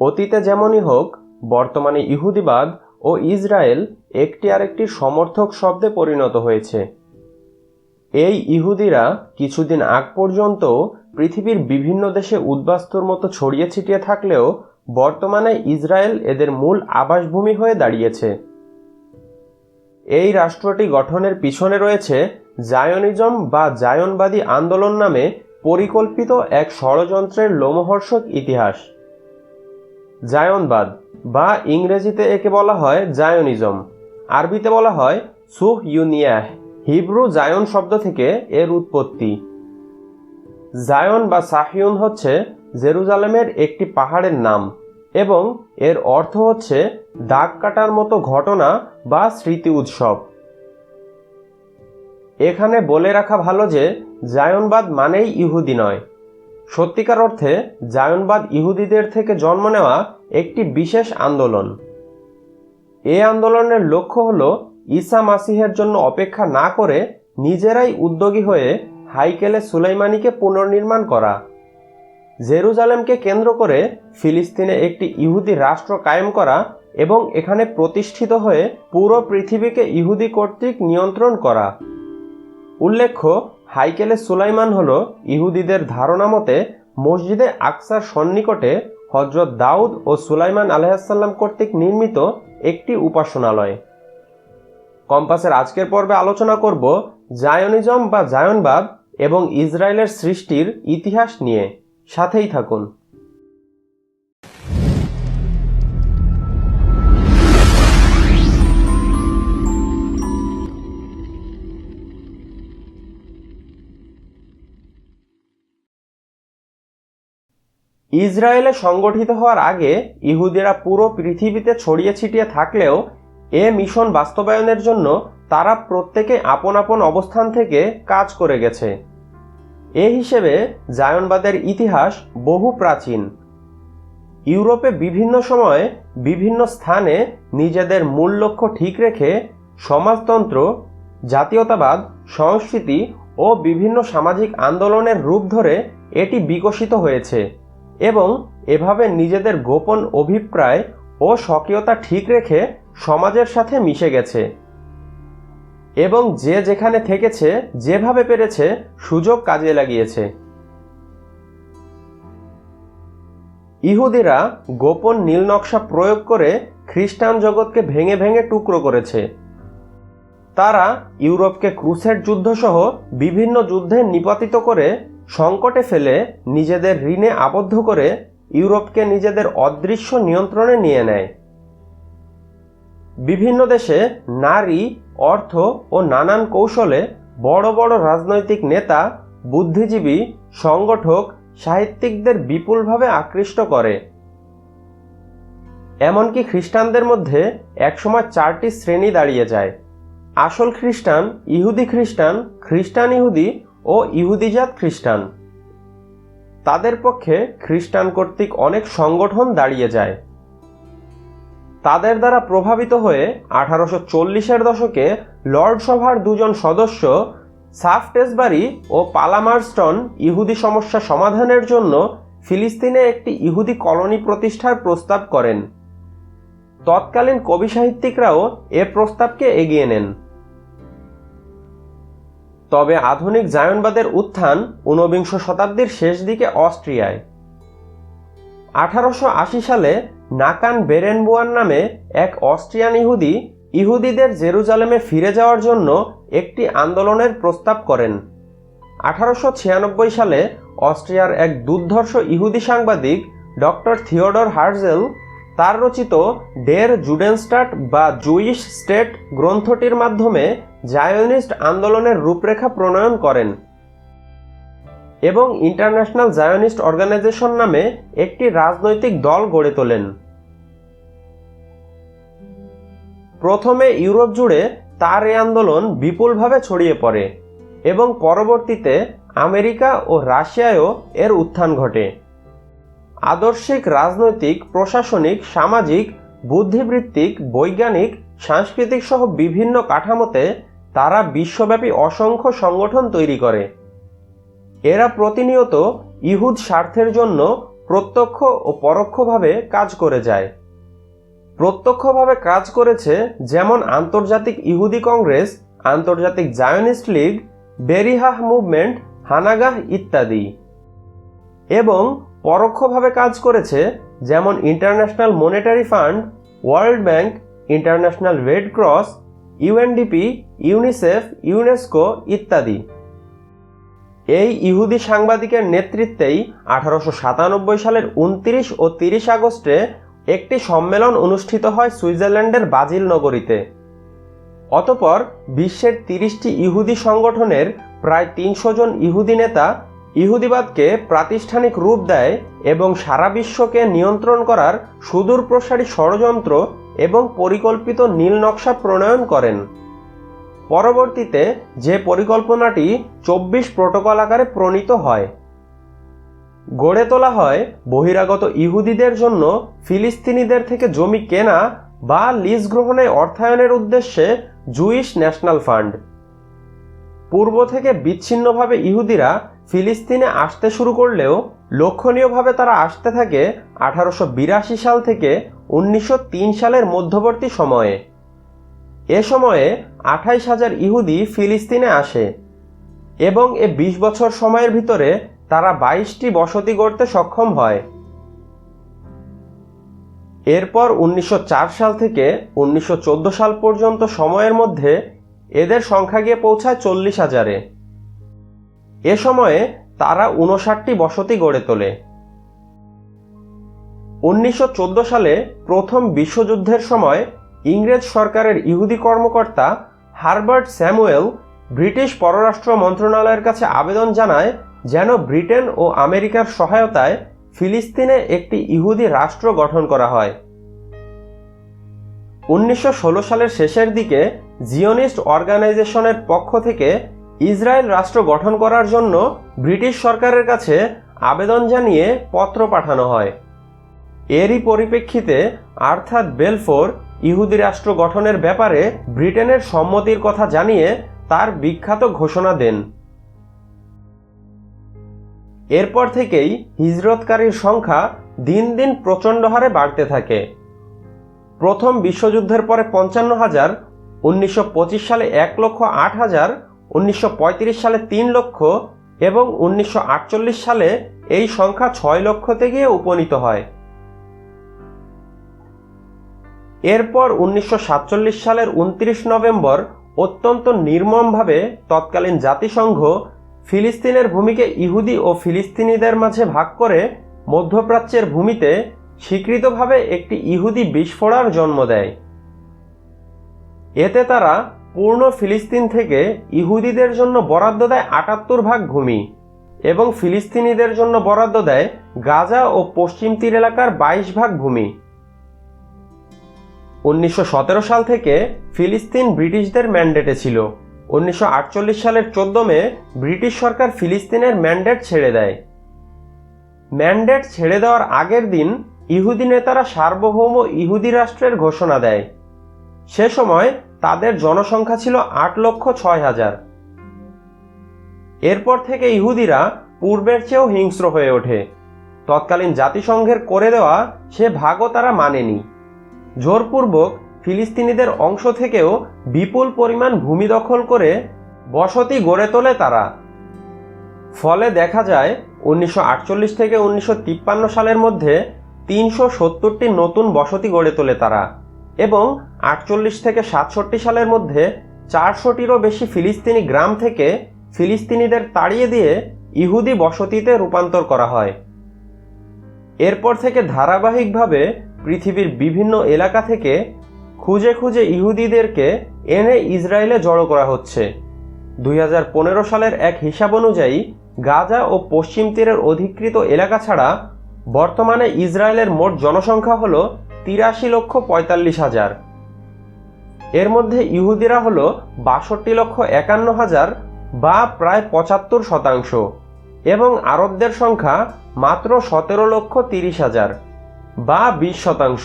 অতীতে যেমনই হোক, বর্তমানে ইহুদিবাদ ও ইসরায়েল একটি আরেকটি সমর্থক শব্দে পরিণত হয়েছে। এই ইহুদিরা কিছুদিন আগ পর্যন্ত পৃথিবীর বিভিন্ন দেশে উদ্বাস্তুর মতো ছড়িয়ে ছিটিয়ে থাকলেও বর্তমানে ইসরায়েল এদের মূল আবাসভূমি হয়ে দাঁড়িয়েছে। এই রাষ্ট্রটি গঠনের পিছনে রয়েছে জায়নিজম বা জায়নবাদী আন্দোলন নামে পরিকল্পিত এক ষড়যন্ত্রের লোমহর্ষক ইতিহাস। জায়নবাদ বা ইংরেজিতে একে বলা হয় জায়নিজম। আরবিতে বলা হয় সুহ ইউনিয়াহ হিব্রু জায়ন শব্দ থেকে এর উৎপত্তি। জায়ন বা সাহিউন হচ্ছে জেরুজালেমের একটি পাহাড়ের নাম এবং এর অর্থ হচ্ছে দাগ কাটার মতো ঘটনা বা স্মৃতি উৎসব। এখানে বলে রাখা ভালো যে, জায়নবাদ মানেই ইহুদি নয়। সত্যিকার অর্থে জায়নবাদ ইহুদিদের থেকে জন্ম নেওয়া একটি বিশেষ আন্দোলন। এ আন্দোলনের লক্ষ্য হল ঈসা মাসিহের জন্য অপেক্ষা না করে নিজেরাই উদ্যোগী হয়ে হাইকেলে সুলাইমানিকে পুনর্নির্মাণ করা। জেরুজালেমকে কেন্দ্র করে ফিলিস্তিনে একটি ইহুদি রাষ্ট্র কায়েম করা এবং এখানে প্রতিষ্ঠিত হয়ে পুরো পৃথিবীকে ইহুদি কর্তৃক নিয়ন্ত্রণ করা। উল্লেখ্য হাইকেলে সুলাইমান হল ইহুদিদের ধারণা মতে মসজিদে আকসার সন্নিকটে হজরত দাউদ ও সুলাইমান আলহাসাল্লাম কর্তৃক নির্মিত একটি উপাসনালয়। কম্পাসের আজকের পর্বে আলোচনা করব জায়নিজম বা জায়নবাদ এবং ইসরায়েলের সৃষ্টির ইতিহাস নিয়ে। সাথেই থাকুন। ইসরায়েলে সংগঠিত হওয়ার আগে ইহুদিরা পুরো পৃথিবীতে ছড়িয়ে ছিটিয়ে থাকলেও এ মিশন বাস্তবায়নের জন্য তারা প্রত্যেকে আপন আপন অবস্থান থেকে কাজ করে গেছে। এ হিসেবে জায়নবাদের ইতিহাস বহু প্রাচীন। ইউরোপে বিভিন্ন সময়ে বিভিন্ন স্থানে নিজেদের মূল লক্ষ্য ঠিক রেখে সমাজতন্ত্র, জাতীয়তাবাদ, সংস্কৃতি ও বিভিন্ন সামাজিক আন্দোলনের রূপ ধরে এটি বিকশিত হয়েছে। এবং এভাবে নিজেদের গোপন অভিপ্রায় ও স্বকীয়তা ঠিক রেখে সমাজের সাথে মিশে গেছে। এবং যে যেখানে থেকেছে, যেভাবে পেরেছে, সুযোগ কাজে লাগিয়েছে। ইহুদিরা গোপন নীল নকশা প্রয়োগ করে খ্রিস্টান জগৎকে ভেঙে ভেঙে টুকরো করেছে। তারা ইউরোপকে ক্রুসের যুদ্ধসহ বিভিন্ন যুদ্ধে নিপাতিত করে সংকটে ফেলে নিজেদের ঋণে আবদ্ধ করে ইউরোপকে নিজেদের অদৃশ্য নিয়ন্ত্রণে নিয়ে নেয়। বিভিন্ন দেশে নারী, অর্থ ও নানান কৌশলে বড় বড় রাজনৈতিক নেতা, বুদ্ধিজীবী, সংগঠক, সাহিত্যিকদের বিপুলভাবে আকৃষ্ট করে। এমনকি খ্রিস্টানদের মধ্যে একসময় চারটি শ্রেণি দাঁড়িয়ে যায়। আসল খ্রিস্টান ইহুদি খ্রিস্টান খ্রিস্টান ইহুদি ও ইহুদিজাত খ্রিস্টান। তাদের পক্ষে খ্রিস্টান কর্তৃক অনেক সংগঠন দাঁড়িয়ে যায়। তাদের দ্বারা প্রভাবিত হয়ে আঠারোশো চল্লিশের দশকে লর্ড সভার দুজন সদস্য সাফটেসবারি ও পালামারস্টন ইহুদি সমস্যা সমাধানের জন্য ফিলিস্তিনে একটি ইহুদি কলোনি প্রতিষ্ঠার প্রস্তাব করেন। তৎকালীন কবি সাহিত্যিকরাও এ প্রস্তাবকে এগিয়ে নেন। তবে আধুনিক জায়নবাদের উত্থান ঊনবিংশ শতাব্দীর শেষ দিকে অস্ট্রিয়ায়। আঠারোশো আশি সালে নাকান বেরেনবুয়ান নামে এক অস্ট্রিয়ান ইহুদি ইহুদিদের জেরুজালেমে ফিরে যাওয়ার জন্য একটি আন্দোলনের প্রস্তাব করেন। আঠারোশো ছিয়ানব্বই সালে অস্ট্রিয়ার এক দুর্ধর্ষ ইহুদি সাংবাদিক ডক্টর থিওডর হার্জেল তার রচিত ডের জুডেনস্টাট বা জুইশ স্টেট গ্রন্থটির মাধ্যমে জায়নিস্ট আন্দোলনের রূপরেখা প্রণয়ন করেন এবং ইন্টারন্যাশনাল জায়নিস্ট অর্গানাইজেশন নামে একটি রাজনৈতিক দল গড়ে তোলেন। প্রথমে ইউরোপ জুড়ে তার এই আন্দোলন বিপুলভাবে ছড়িয়ে পড়ে এবং পরবর্তীতে আমেরিকা ও রাশিয়ায়ও এর উত্থান ঘটে। আদর্শিক, রাজনৈতিক, প্রশাসনিক, সামাজিক, বুদ্ধিবৃত্তিক, বৈজ্ঞানিক, সাংস্কৃতিক সহ বিভিন্ন কাঠামোতে তারা বিশ্বব্যাপী অসংখ্য সংগঠন তৈরি করে। এরা প্রতিনিয়ত ইহুদ স্বার্থের জন্য প্রত্যক্ষ ও পরোক্ষভাবে কাজ করে যায়। প্রত্যক্ষভাবে কাজ করেছে যেমন আন্তর্জাতিক ইহুদি কংগ্রেস, আন্তর্জাতিক জায়নিস্ট লীগ, বেরিহাহ মুভমেন্ট, হানাগাহ ইত্যাদি। এবং পরোক্ষভাবে কাজ করেছে যেমন International Monetary Fund World Bank International Red Cross UNDP UNICEF UNESCO ইত্যাদি। এই ইহুদি সাংবাদিকের নেতৃত্বেই আঠারোশো সাতানব্বই সালের উনত্রিশ ও তিরিশ আগস্টে একটি সম্মেলন অনুষ্ঠিত হয় সুইজারল্যান্ডের বাজিল নগরীতে। অতপর বিশ্বের তিরিশটি ইহুদি সংগঠনের প্রায় তিনশো জন ইহুদি নেতা ইহুদিবাদকে প্রাতিষ্ঠানিক রূপ দেয় এবং সারা বিশ্বকে নিয়ন্ত্রণ করার সুদূর প্রসারী ষড়যন্ত্র এবং পরিকল্পিত নীল নকশা প্রণয়ন করেন। পরবর্তীতে যে পরিকল্পনাটি চব্বিশ প্রোটোকল আকারে প্রণীত হয়। গড়ে তোলা হয় বহিরাগত ইহুদিদের জন্য ফিলিস্তিনিদের থেকে জমি কেনা বা লিজ গ্রহণে অর্থায়নের উদ্দেশ্যে জুইশ ন্যাশনাল ফান্ড। পূর্ব থেকে বিচ্ছিন্নভাবে ইহুদিরা ফিলিস্তিনে আসতে শুরু করলেও লক্ষণীয়ভাবে তারা আসতে থাকে আঠারোশো বিরাশি সাল থেকে উনিশশো তিন সালের মধ্যবর্তী সময়ে। এ সময়ে আঠাইশ হাজার ইহুদি ফিলিস্তিনে আসে এবং এ বিশ বছর সময়ের ভিতরে তারা বাইশটি বসতি গড়তে সক্ষম হয়। এরপর উনিশশো চার সাল থেকে উনিশশো চোদ্দ সাল পর্যন্ত সময়ের মধ্যে এদের সংখ্যা গিয়ে পৌঁছায় চল্লিশ হাজারে। এ সময়ে তারা উনষাটটি বসতি গড়ে তোলে। উনিশশো চোদ্দ সালে প্রথম বিশ্বযুদ্ধের সময় ইংরেজ সরকারের ইহুদি কর্মকর্তা হারবার্ট স্যামুয়েল ব্রিটিশ পররাষ্ট্র মন্ত্রণালয়ের কাছে আবেদন জানায় যেন ব্রিটেন ও আমেরিকার সহায়তায় ফিলিস্তিনে একটি ইহুদি রাষ্ট্র গঠন করা হয়। উনিশশো ষোলো সালের শেষের দিকে জিওনিস্ট অর্গানাইজেশনের পক্ষ থেকে ইসরায়েল রাষ্ট্র গঠন করার জন্য ব্রিটিশ সরকারের কাছে আবেদন জানিয়ে পত্র পাঠানো হয়। এরই পরিপ্রেক্ষিতে আর্থাৎ বেলফোর ইহুদি রাষ্ট্র গঠনের ব্যাপারে ব্রিটেনের সম্মতির কথা জানিয়ে তার বিখ্যাত ঘোষণা দেন। এরপর থেকেই হিজরতকারীর সংখ্যা দিন দিন প্রচণ্ড হারে বাড়তে থাকে। প্রথম বিশ্বযুদ্ধের পরে পঞ্চান্ন হাজার উনিশশো পঁচিশ সালে এক লক্ষ আট হাজার, উনিশশো সালে তিন লক্ষ এবং উনিশশো আটচল্লিশ সালে এই সংখ্যা ছয় লক্ষতে গিয়ে উপনীত হয়। এরপর উনিশশো সাতচল্লিশ সালের উনত্রিশ নভেম্বর অত্যন্ত নির্মমভাবে তৎকালীন জাতিসংঘ ফিলিস্তিনের ভূমিকে ইহুদি ও ফিলিস্তিনিদের মাঝে ভাগ করে মধ্যপ্রাচ্যের ভূমিতে স্বীকৃতভাবে একটি ইহুদি বিস্ফোরার জন্ম দেয়। এতে তারা পূর্ণ ফিলিস্তিন থেকে ইহুদিদের জন্য বরাদ্দ দেয় আটাত্তর ভাগ ভূমি এবং ফিলিস্তিনিদের জন্য বরাদ্দ দেয় গাজা ও পশ্চিম তীর এলাকার বাইশ ভাগ ভূমি। উনিশশো সতেরো সাল থেকে ফিলিস্তিন ব্রিটিশদের ম্যান্ডেটে ছিল। উনিশশো আটচল্লিশ সালের চোদ্দ মে ব্রিটিশ সরকার ফিলিস্তিনের ম্যান্ডেট ছেড়ে দেয়। ম্যান্ডেট ছেড়ে দেওয়ার আগের দিন ইহুদি নেতারা সার্বভৌম ইহুদি রাষ্ট্রের ঘোষণা দেয়। সে সময় তাদের জনসংখ্যা ছিল আট লক্ষ ছয় হাজার। এরপর থেকে ইহুদিরা পূর্বের চেয়েও হিংস্র হয়ে ওঠে। তৎকালীন জাতিসংঘের করে দেওয়া সে ভাগও তারা মানেনি। জোরপূর্বক ফিলিস্তিনিদের অংশ থেকেও বিপুল পরিমাণ ভূমি দখল করে বসতি গড়ে তোলে তারা। ফলে দেখা যায়, উনিশশো আটচল্লিশ থেকে উনিশশো তিপ্পান্ন সালের মধ্যে তিনশো সত্তরটি নতুন বসতি গড়ে তোলে তারা। এবং আটচল্লিশ থেকে সাতষট্টি সালের মধ্যে চারশোটিরও বেশি ফিলিস্তিনি গ্রাম থেকে ফিলিস্তিনিদের তাড়িয়ে দিয়ে ইহুদি বসতিতে রূপান্তর করা হয়। এরপর থেকে ধারাবাহিকভাবে পৃথিবীর বিভিন্ন এলাকা থেকে খুঁজে খুঁজে ইহুদিদেরকে এনে ইসরায়েলে জড়ো করা হচ্ছে। দুই হাজার পনেরো সালের এক হিসাব অনুযায়ী গাজা ও পশ্চিম তীরের অধিকৃত এলাকা ছাড়া বর্তমানে ইসরায়েলের মোট জনসংখ্যা হল তিরাশি লক্ষ পঁয়তাল্লিশ হাজার। এর মধ্যে ইহুদিরা হল বাষট্টি লক্ষ একান্ন হাজার বা প্রায় পঁচাত্তর শতাংশ এবং আরবদের সংখ্যা মাত্র সতেরো লক্ষ তিরিশ হাজার বা বিশ শতাংশ।